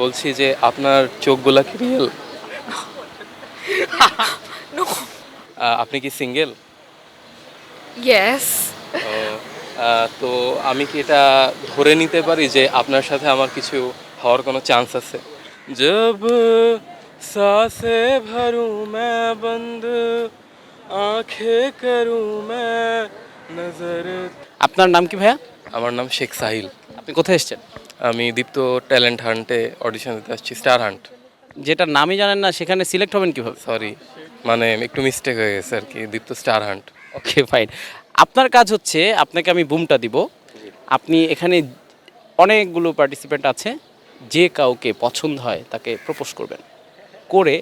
বলছি যে আপনার চোখগুলা কি রিয়েল আপনি কি সিঙ্গেল Yes. তো আমি কি এটা ধরে নিতে পারি যে আপনার সাথে আমার কিছু হওয়ার কোনো চান্স আছে? জব সাসে ভরু মে বন্ধ আঁখে করু মে নজর আপনার নাম কি ভাইয়া? আমার নাম শেখ সাহিল। আপনি কোথায় এসছেন? আমি দীপ্ত ট্যালেন্ট হান্টে অডিশন দিতে আসছি স্টার হান্ট। যেটা নামই জানেন না সেখানে সিলেক্ট হবেন কীভাবে? সরি মানে একটু মিস্টেক হয়ে গেছে আর কি Deepto star hunt. Okay fine আপনার কাজ হচ্ছে আপনাকে আমি বুমটা দিব। আপনি এখানে অনেকগুলো পার্টিসিপেন্ট আছে যে কাউকে পছন্দ হয় তাকে প্রপোজ করবেন। করে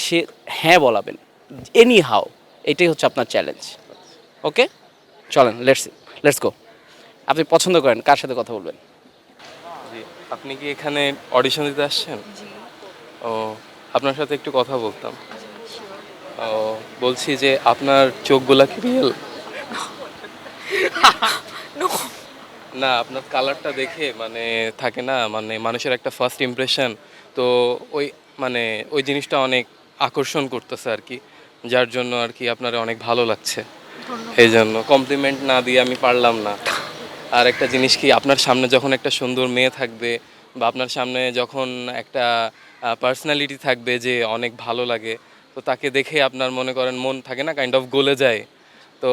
সে হ্যাঁ বলাবেন। এনি হাও এটাই হচ্ছে আপনার চ্যালেঞ্জ ওকে চলেন লেটস লেটস গো আপনি পছন্দ করেন কার সাথে কথা বলবেন? জি আপনি কি এখানে অডিশন দিতে আসছেন? ও আপনার সাথে একটু কথা বলতাম। ও বলছি যে আপনার চোখগুলা কি রিয়েল না আপনার কালারটা দেখে মানে থাকে না মানে মানুষের একটা ফার্স্ট ইমপ্রেশন তো ওই মানে ওই জিনিসটা অনেক আকর্ষণ করতেছে আর কি যার জন্য আর কি আপনার অনেক ভালো লাগছে। এই জন্য কমপ্লিমেন্ট না দিয়ে আমি পারলাম না। আর একটা জিনিস কি আপনার সামনে যখন একটা সুন্দর মেয়ে থাকবে বা আপনার সামনে যখন একটা পার্সোনালিটি থাকবে যে অনেক ভালো লাগে তো তাকে দেখে আপনার মনে করেন মন থাকে না কাইন্ড অফ গলে যায়। তো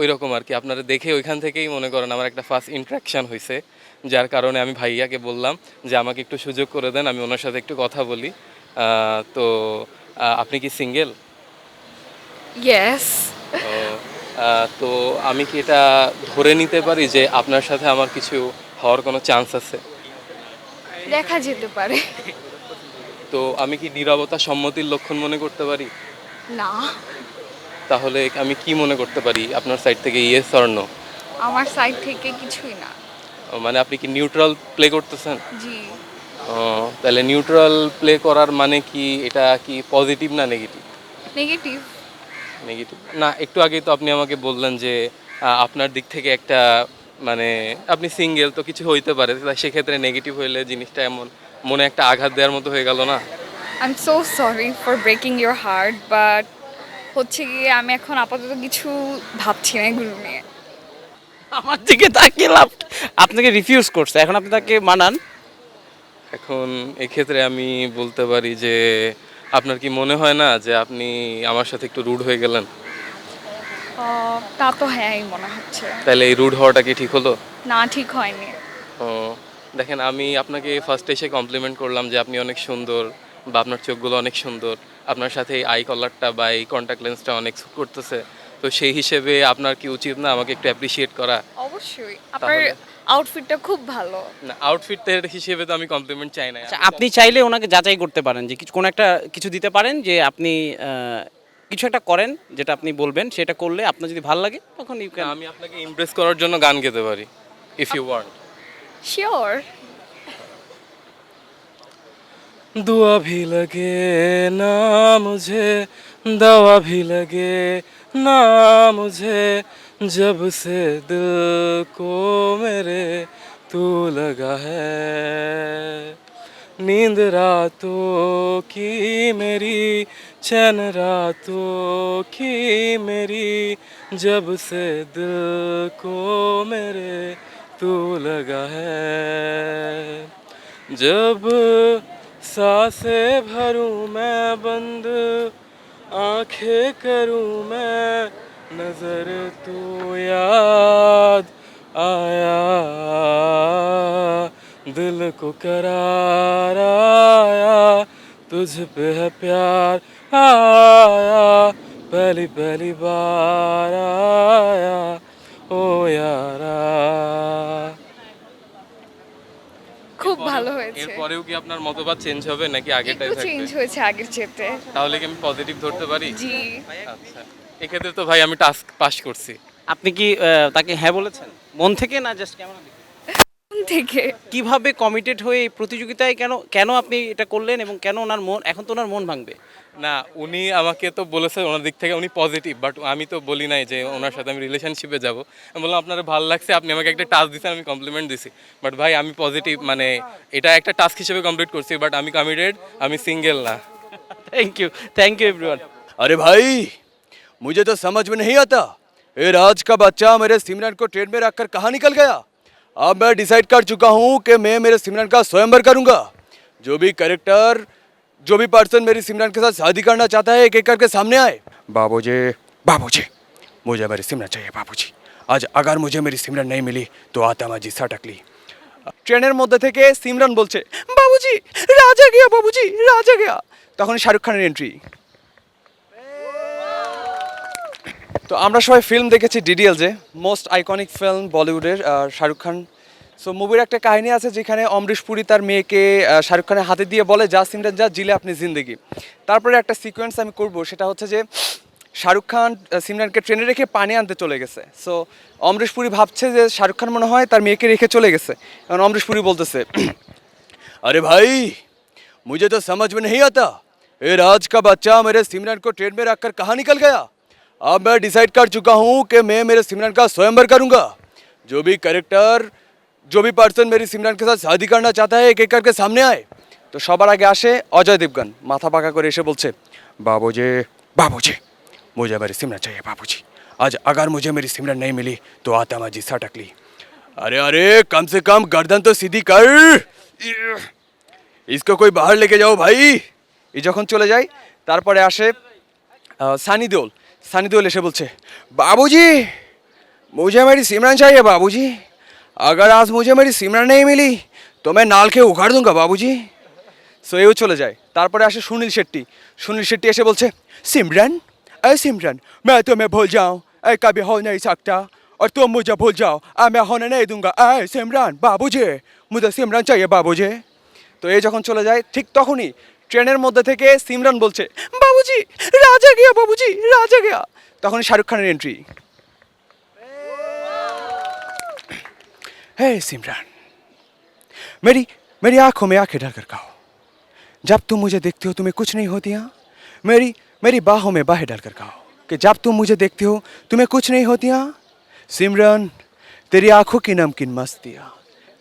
ওই রকম আর কি আপনারা দেখে ওইখান থেকেই মনে করেন আমার একটা ফার্স্ট ইন্ট্রাকশন হয়েছে যার কারণে আমি ভাইয়াকে বললাম যে আমাকে একটু সুযোগ করে দেন আমি ওনার সাথে একটু কথা বলি। তো আপনি কি সিঙ্গেল Yes. তো আমি কি এটা ধরে নিতে পারি যে আপনার সাথে আমার কিছু হওয়ার কোনো চান্স আছে? দেখা যেতে পারে। তো আমি কি নীরবতা সম্মতির লক্ষণ মনে করতে পারি? না। তাহলে আমি কি মনে করতে পারি? আপনার সাইড থেকে ইয়ে স্বর্ণ আমার সাইড থেকে কিছুই না। মানে আপনি কি নিউট্রাল প্লে করতেছেন? জি। তাহলে নিউট্রাল প্লে করার মানে কি এটা কি পজিটিভ না নেগেটিভ নেগেটিভ নেগেটিভ। না একটু আগেই তো আপনি আমাকে বললেন যে আপনার দিক থেকে একটা মানে আপনি সিঙ্গেল তো কিছু হইতে পারে সেক্ষেত্রে নেগেটিভ হইলে জিনিসটা এমন মনে একটা আঘাত দেওয়ার মতো হয়ে গেল না? I am so sorry for breaking your heart but হচ্ছে গিয়ে আমি এখন আপাতত কিছু ভাবছি না এগুলো নিয়ে। আমার দিকে তাকিয়ে লাভ আপনাকে রিফিউজ করছে এখন আপনি তাকে মানান? এখন এক্ষেত্রে আমি বলতে পারি যে আপনার কি মনে হয় না যে আপনি আমার সাথে একটু রুড হয়ে গেলেন? তা তো হ্যাঁই মনে হচ্ছে। তাহলে এই রুড হওয়াটা কি ঠিক হলো? না ঠিক হয়নি। ও দেখেন আমি আপনাকে ফার্স্ট এসে কমপ্লিমেন্ট করলাম যে আপনি অনেক সুন্দর বা আপনার চোখগুলো অনেক সুন্দর। আপনার সাথে এই আই কলারটা বা এই কন্ট্যাক্ট লেন্সটা অনেক সুট করতেছে। তো সেই হিসেবে আপনার কি উচিত না আমাকে একটু অ্যাপ্রিসিয়েট করা? অবশ্যই। আপনার আউটফিটটা খুব ভালো না আউটফিটের হিসেবে তো আমি কমপ্লিমেন্ট চাই না আচ্ছা আপনি চাইলে ওনাকে যাচাই করতে পারেন যে কিছু কোনো একটা কিছু দিতে পারেন যে আপনি আহ, কিছু একটা করেন যেটা আপনি বলবেন সেটা করলে আপনার যদি ভালো লাগে তখন ইউ ক্যান আমি আপনাকে ইমপ্রেস করার জন্য গান গেতে পারি ইফ ইউ ওয়ান্ট শিওর दुआ भी लगे ना मुझे दवा भी लगे ना मुझे जब से दिल को मेरे तू लगा है। नींद रातों की मेरी, चैन रातों की मेरी, जब से दिल को मेरे तू लगा है। जब साँसें भरूं मैं, बंद आँखें करूँ मैं नजर तू याद आया दिल को करार आया तुझ पे है प्यार आया पहली पहली बार आया ओ यारा খুব ভালো হয়েছে এরপরেও কি আপনার মতবাদ চেঞ্জ হবে নাকি আগেরটাই একটু থাকবে চেঞ্জ হয়েছে আগের চেতে তাহলে কি আমি পজিটিভ ধরতে পারি জি আচ্ছা এক্ষেত্রে তো ভাই আমি টাস্ক পাস করছি। আপনি কি তাকে হ্যাঁ বলেছেন? মন থেকে না জাস্ট কেমন থেকে। কীভাবে কমিটেড হয়ে প্রতিযোগিতায় কেন কেন আপনি এটা করলেন এবং কেন ওনার মন এখন তো ওনার মন ভাঙবে? না উনি আমাকে তো বলেছেন ওনার দিক থেকে উনি পজিটিভ বাট আমি তো বলি নাই যে ওনার সাথে আমি রিলেশনশিপে যাব। আমি বললাম আপনার ভালো লাগছে আপনি আমাকে একটা টাস্ক দিয়েছেন আমি কমপ্লিমেন্ট দিছি। বাট ভাই আমি পজিটিভ মানে এটা একটা টাস্ক হিসেবে কমপ্লিট করছি বাট আমি কমিটেড আমি সিঙ্গেল না। Thank you thank you everyone আরে ভাই! मुझे तो समझ में नहीं आता ये राज का बच्चा मेरे सिमरन को ट्रेन में रखकर कहाँ निकल गया अब मैं डिसाइड कर चुका हूँ कि मैं मेरे सिमरन का स्वयंवर करूँगा जो भी करेक्टर जो भी पर्सन मेरी सिमरन के साथ शादी करना चाहता है एक एक करके सामने आए बाबूजी बाबूजी मुझे मेरी सिमरन चाहिए बाबूजी आज अगर मुझे मेरी सिमरन नहीं मिली तो आता मैं जी सटकली ট্রেনের মধ্যে থেকে সিমরান বলছে বাবুজি রাজা গিয়া বাবুজি রাজা গিয়া তখন শাহরুখ খানের এন্ট্রি তো আমরা সবাই ফিল্ম দেখেছি ডিডিএল যে মোস্ট আইকনিক ফিল্ম বলিউডের শাহরুখ খান সো মুভির একটা কাহিনী আছে যেখানে অমরিশ পুরী তার মেয়েকে শাহরুখ খানের হাতে দিয়ে বলে, যা সিমরান, যা, জিলে আপনি জিন্দেগি। তারপরে একটা সিকোয়েন্স আমি করব, সেটা হচ্ছে যে শাহরুখ খান সিমরানকে ট্রেনে রেখে পানি আনতে চলে গেছে। সো অমরিশ পুরী ভাবছে যে শাহরুখ খান মনে হয় তার মেয়েকে রেখে চলে গেছে। এখন অমরিশ পুরী বলতেছে, আরে ভাই, মুঝে তো সমাজ মে নেই আতা। এ রাজ কা বাচ্চা মেরে সিমরান কো ট্রেন মে রাখকর কাহা নিকল গয়া? अब मैं डिसाइड कर चुका हूँ कि मैं मेरे सिमरन का स्वयंवर करूँगा जो भी करेक्टर जो भी पर्सन मेरी सिमरन के साथ शादी करना चाहता है एक एक करके सामने आए তো সবার আগে আসে অজয় দেবগন মাথা পাকা করে এসে বলছে বাবুজি বাবুজি मुझे मेरी सिमरन चाहिए बाबूजी आज अगर मुझे मेरी सिमरन नहीं मिली तो आता मैं जी सटकली अरे अरे कम से कम गर्दन तो सीधी कर इसको कोई बाहर लेके जाओ भाई এই যখন চলে যায় তারপরে আসে আহ, সানি দেওল সানি দেওল এসে বলছে बाबूजी मुझे मेरी सिमरन चाहिए बाबूजी अगर आज मुझे मेरी सिमरन नहीं मिली तो मैं नाल के उखाड़ दूंगा बाबूजी সো এও চলে যায় তারপরে আসে সুনীল শেট্টি সুনীল শেট্টি এসে বলছে सिमरन अरे सिमरन मैं तुम्हें भूल जाऊं ऐ कभी हो नहीं सकता और तुम मुझे भूल जाओ आ मैं होने नहीं दूंगा ऐ सिमरन बाबूजी मुझे सिमरन चाहिए बाबूजी তো এই যখন চলে যায় ঠিক তখনই ট্রেনের মধ্যে থেকে সিমরান বলছে বাবুজি রাজা গিয়া বাবুজি রাজা গিয়া তখন শাহরুখ খানের এন্ট্রি हे सिमरन मेरी मेरी आंखों में आंखें डालकर कहो जब तुम मुझे देखते हो तुम्हें कुछ नहीं होतियाँ मेरी मेरी बाहों में बाहें डालकर कहो कि जब तुम मुझे देखते हो तुम्हें कुछ नहीं होतियाँ सिमरन तेरी आंखों की नमकीन मस्तियाँ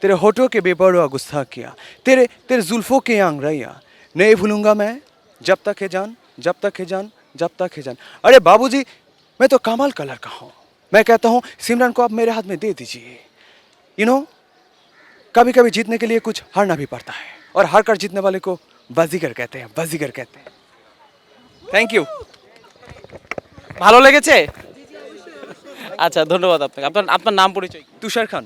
तेरे होठों के बेपरवा गुस्ताखियाँ तेरे तेरे जुल्फों के आंगड़ियाँ नहीं भूलूंगा मैं जब तक है जान जब तक है जान जब तक है जान अरे बाबूजी मैं तो कमाल कलर का हूँ मैं कहता हूँ सिमरन को आप मेरे हाथ में दे दीजिए यू नो कभी कभी जीतने के लिए कुछ हारना भी पड़ता है और हार कर जीतने वाले को बाजीगर कहते हैं बाजीगर कहते हैं থ্যাংক ইউ ভালো লেগেছে আচ্ছা ধন্যবাদ আপনাকে আপনার আপনার নাম পরিচয় কি? তুষার খান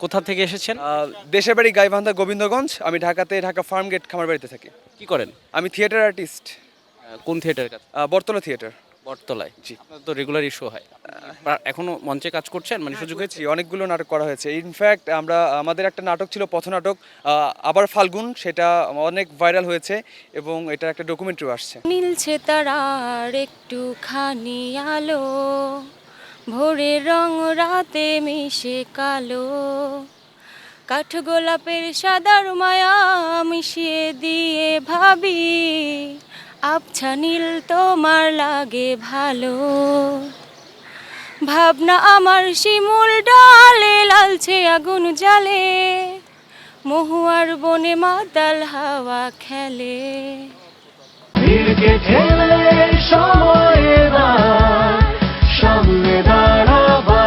কোথা থেকে এসেছেন আহ, দেশের বাড়ি গাইবান্ধা গোবিন্দগঞ্জ আমি ঢাকাতে ঢাকা ফার্ম গেট খামার বাড়িতে থাকি কি করেন আমি থিয়েটার আর্টিস্ট আহ, কোন থিয়েটারের কাছে বর্তলা থিয়েটার। বটতলায়। জি। আপনার তো রেগুলারই শো হয়। এখনও মঞ্চে কাজ করছেন? মানে সুযোগ হয়েছে? অনেকগুলো নাটক করা হয়েছে। ইনফ্যাক্ট আমরা আমাদের একটা নাটক ছিল পথনাটক আবার ফাল্গুন। সেটা অনেক ভাইরাল হয়েছে এবং এটার একটা ডকুমেন্টারিও আসছে। নীলছে তারার একটুখানি আলো। ভোরের রং রাতে মিশে কালো। কাঠগোলাপের সাদার মায়া মিশিয়ে দিয়ে ভাবি। আবছা নীল তোমার লাগে ভালো। ভাবনা আমার শিমুল ডালে, লালছে আগুন জালে মহুয়ার বনে মাতাল হাওয়া খেলে। সময় সামনে দাঁড়াবা